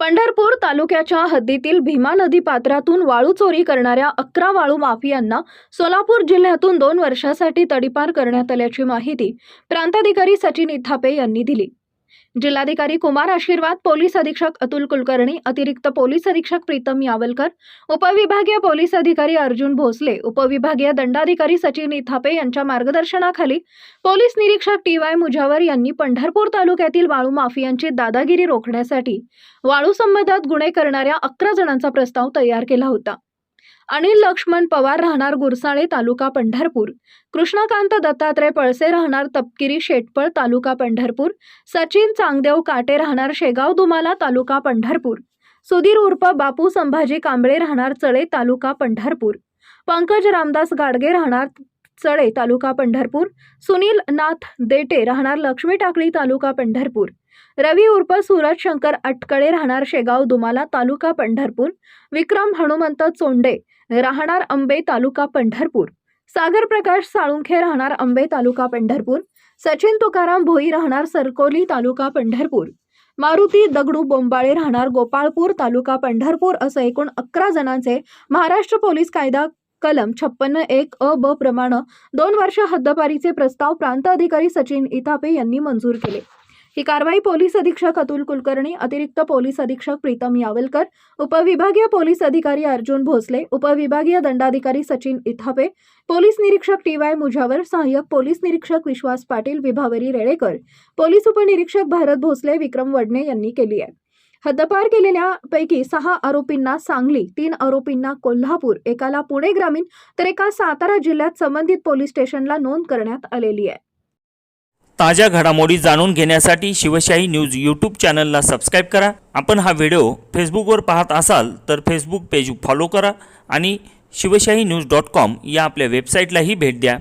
पंढरपूर तालुक्याच्या हद्दीतील भीमा नदी पात्रातून वाळू चोरी करणाऱ्या अकरा वाळू माफियांना सोलापूर जिल्ह्यातून दोन वर्षासाठी तडीपार करण्यात आल्याची माहिती प्रांताधिकारी सचिन इथापे यांनी दिली. जिल्हाधिकारी कुमार आशीर्वाद पोलीस अधीक्षक अतुल कुलकर्णी अतिरिक्त पोलीस अधीक्षक प्रीतम यावलकर उपविभागीय पोलीस अधिकारी अर्जुन भोसले उपविभागीय दंडाधिकारी सचिन इथापे यांच्या मार्गदर्शनाखाली पोलीस निरीक्षक टी वाय मुजावर यांनी पंढरपूर तालुक्यातील वाळू माफियांची दादागिरी रोखण्यासाठी वाळू संबंधात गुन्हे करणाऱ्या अकरा जणांचा प्रस्ताव तयार केला होता. अनिल लक्ष्मण पवार राहणार गुरसाळे तालुका पंढरपूर. कृष्णकांत दत्तात्रय पळसे राहणार तपकिरी शेटपळ तालुका पंढरपूर. सचिन चांगदेव काटे राहणार शेगाव दुमाला तालुका पंढरपूर. सुधीर उर्फ बापू संभाजी कांबळे राहणार चळे तालुका पंढरपूर. पंकज रामदास गाडगे राहणार चळे तालुका पंढरपूर सुनील नाथ देटे राहणार लक्ष्मी टाकळी तालुका पंढरपूर. रवी उर्फ सूरज शंकर अटकळे राहणार शेगाव दुमाला तालुका पंढरपूर. विक्रम हनुमंत चोंडे राहणार अंबे तालुका पंढरपूर. सागर प्रकाश साळुंखे राहणार अंबे तालुका पंढरपूर. सचिन तुकाराम भोई राहणार सरकोली तालुका पंढरपूर. मारुती दगडू बोंबाळे राहणार गोपाळपूर तालुका पंढरपूर असं एकूण अकरा जणांचे महाराष्ट्र पोलीस कायदा कलम छप्पन्न एक अ ब प्रमाणे दोन वर्ष हद्दपारीचे प्रस्ताव प्रांत अधिकारी सचिन इथापे यांनी मंजूर केले. ही कारवाई पोलीस अधीक्षक अतुल कुलकर्णी अतिरिक्त पोलीस अधीक्षक प्रीतम यावलकर उपविभागीय पोलीस अधिकारी अर्जुन भोसले उपविभागीय दंडाधिकारी सचिन इथापे पोलीस निरीक्षक टी वाय मुजावर सहाय्यक पोलीस निरीक्षक विश्वास पाटील विभावरी रेळेकर पोलीस उपनिरीक्षक भारत भोसले विक्रम वडणे यांनी केली आहे. हद्दपार केलेल्या पैकी सहा आरोपींना सांगली तीन आरोपींना कोल्हापूर एकाला पुणे ग्रामीण तर एका सातारा जिल्ह्यात संबंधित पोलीस स्टेशनला नोंद करण्यात आलेली आहे. ताज्या घडामोडी जाणून घेण्यासाठी शिवशाही न्यूज यूट्यूब चॅनलला सबस्क्राईब करा. आपण हा व्हिडिओ फेसबुकवर पाहत असाल तर फेसबुक पेज फॉलो करा आणि शिवशाही न्यूज डॉट कॉम या आपल्या वेबसाईटलाही भेट द्या.